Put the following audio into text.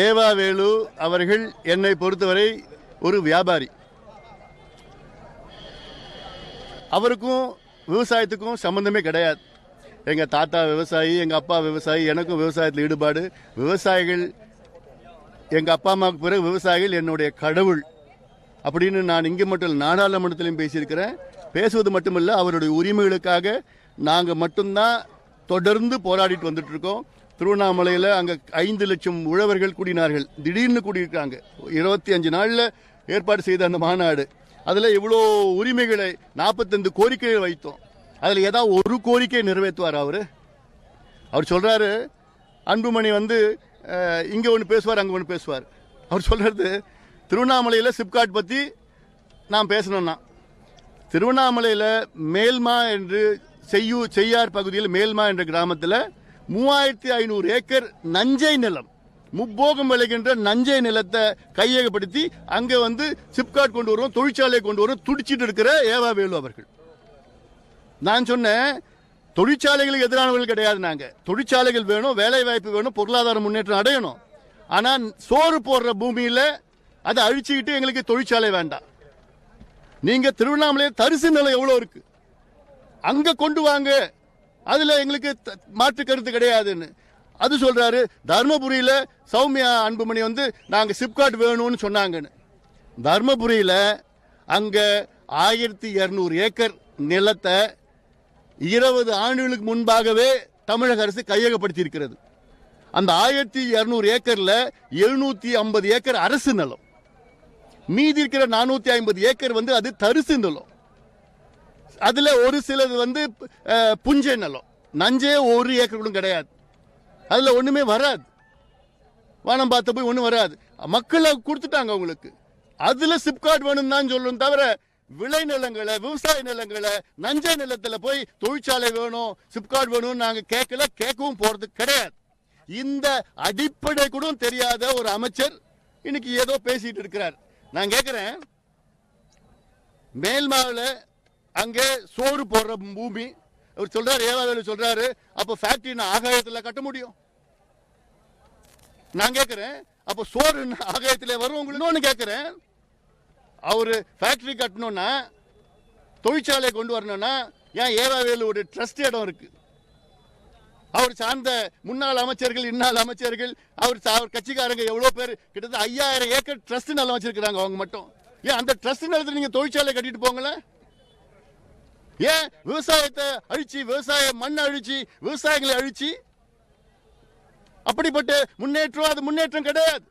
ஏவா வேலு அவர்கள் என்னை பொறுத்தவரை ஒரு வியாபாரி. அவருக்கும் விவசாயத்துக்கும் சம்பந்தமே கிடையாது. எங்கள் தாத்தா விவசாயி எங்கள் அப்பா விவசாயி எனக்கும் விவசாயத்தில் ஈடுபாடு. விவசாயிகள் எங்கள் அப்பா அம்மாவுக்கு பிறகு விவசாயிகள் என்னுடைய கடவுள் அப்படின்னு நான் இங்கே மட்டும் இல்லை நாடாளுமன்றத்திலையும் பேசியிருக்கிறேன். பேசுவது மட்டுமல்ல அவருடைய உரிமைகளுக்காக நாங்கள் மட்டும்தான் தொடர்ந்து போராடிட்டு வந்துட்டு இருக்கோம். திருவண்ணாமலையில் அங்கே ஐந்து லட்சம் உழவர்கள் கூடினார்கள். திடீர்னு கூடியிருக்காங்க. இருபத்தி அஞ்சு நாளில் ஏற்பாடு செய்த அந்த மாநாடு. அதில் இவ்வளோ உரிமைகளை நாற்பத்தைந்து கோரிக்கைகள் வைத்தோம். அதில் ஏதாவது ஒரு கோரிக்கை நிறைவேற்றுவார் அவர்? அவர் சொல்கிறாரு அன்புமணி வந்து இங்கே ஒன்று பேசுவார் அங்கே ஒன்று பேசுவார். அவர் சொல்கிறது திருவண்ணாமலையில் சிப்காட் பற்றி நான் பேசணும்னா திருவண்ணாமலையில் மேல்மா என்று செய்யு செய்யார் பகுதியில் மேல்மா என்ற கிராமத்தில் மூவாயிரத்தி ஐநூறு ஏக்கர் நஞ்சை நிலம். முப்போகம் விளைகின்ற நஞ்சை நிலத்தை கையகப்படுத்தி அங்கே வந்து சிப்காட் கொண்டு வரும் தொழிற்சாலையை கொண்டு வரும் துடிச்சிட்டு இருக்கிற ஏவா வேலு அவர்கள். நான் சொன்னேன் தொழிற்சாலைகளுக்கு எதிரானவர்கள் கிடையாது நாங்கள் தொழிற்சாலைகள் வேணும் வேலை வாய்ப்பு வேணும் பொருளாதார முன்னேற்றம் அடையணும். ஆனால் சோறு போடுற பூமியில் அதை அழிச்சுக்கிட்டு எங்களுக்கு தொழிற்சாலை வேண்டாம். நீங்கள் திருவண்ணாமலையில் தரிசு நிலம் எவ்வளோ இருக்குது அங்கே கொண்டு வாங்க. அதுல எங்களுக்கு த- மாற்று கருத்து கிடையாதுன்னு. அது சொல்றாரு தர்மபுரியில சௌமியா அன்புமணி வந்து நாங்க சிப்காட் வேணும்னு சொன்னாங்கன்னு. தர்மபுரியில அங்க ஆயிரத்தி இருநூறு ஏக்கர் நிலத்தை இருபது ஆண்டுகளுக்கு முன்பாகவே தமிழக அரசு கையகப்படுத்தியிருக்கிறது. அந்த ஆயிரத்தி இருநூறு ஏக்கர்ல எழுநூத்தி ஐம்பது ஏக்கர் அரசு நிலம். மீதி இருக்கிற நானூத்தி ஐம்பது ஏக்கர் வந்து அது தரிசு நிலம். அதில் ஒரு சிலது வந்து புஞ்சை நிலம். நஞ்சே ஒரு ஏக்கர் கூட கிடையாது. அதில் ஒன்றுமே வராது. வானம் பார்த்த போய் ஒன்றும் வராது. மக்களை கொடுத்துட்டாங்க அவங்களுக்கு. அதில் சிப்காட் வேணும் தான் சொல்லணும் தவிர விளை நிலங்களை விவசாய நிலங்களை நஞ்சை நிலத்தில் போய் தொழிற்சாலை வேணும் சிப்காட் வேணும்னு நாங்கள் கேட்கல கேட்கவும் போகிறது கிடையாது. இந்த அடிப்படை கூட தெரியாத ஒரு அமைச்சர் இன்னைக்கு ஏதோ பேசிட்டு இருக்கிறார். நான் கேட்குறேன் மேல்மாவில் அங்கே சோறு போடுற பூமி. அவர் சொல்றாரு ஏவாவேலு சொல்றாரு அப்போ ஃபேக்டரி நான் ஆகாயத்தில் கட்ட முடியும். நான் கேட்குறேன் அப்போ சோறு ஆகாயத்தில் வரும் உங்களுக்கு? ஒன்று கேட்குறேன் அவர் ஃபேக்ட்ரி கட்டணும்னா தொழிற்சாலை கொண்டு வரணும்னா ஏன் ஏவாவேலு ஒரு ட்ரஸ்ட் இடம் இருக்கு? அவர் சார்ந்த முன்னாள் அமைச்சர்கள் இன்னாள் அமைச்சர்கள் அவர் அவர் கட்சிக்காரங்க எவ்வளோ பேர் கிட்டத்தட்ட ஐயாயிரம் ஏக்கர் ட்ரஸ்ட் நிலம் வச்சிருக்கிறாங்க அவங்க மட்டும். ஏன் அந்த ட்ரஸ்ட் நிலத்தில் நீங்கள் தொழிற்சாலை கட்டிட்டு போங்களேன்? ஏன் விவசாயத்தை அழிச்சு விவசாய மண் அழிச்சு விவசாயிகளை அழிச்சு? அப்படிப்பட்ட முன்னேற்றம் அது முன்னேற்றம் கிடையாது.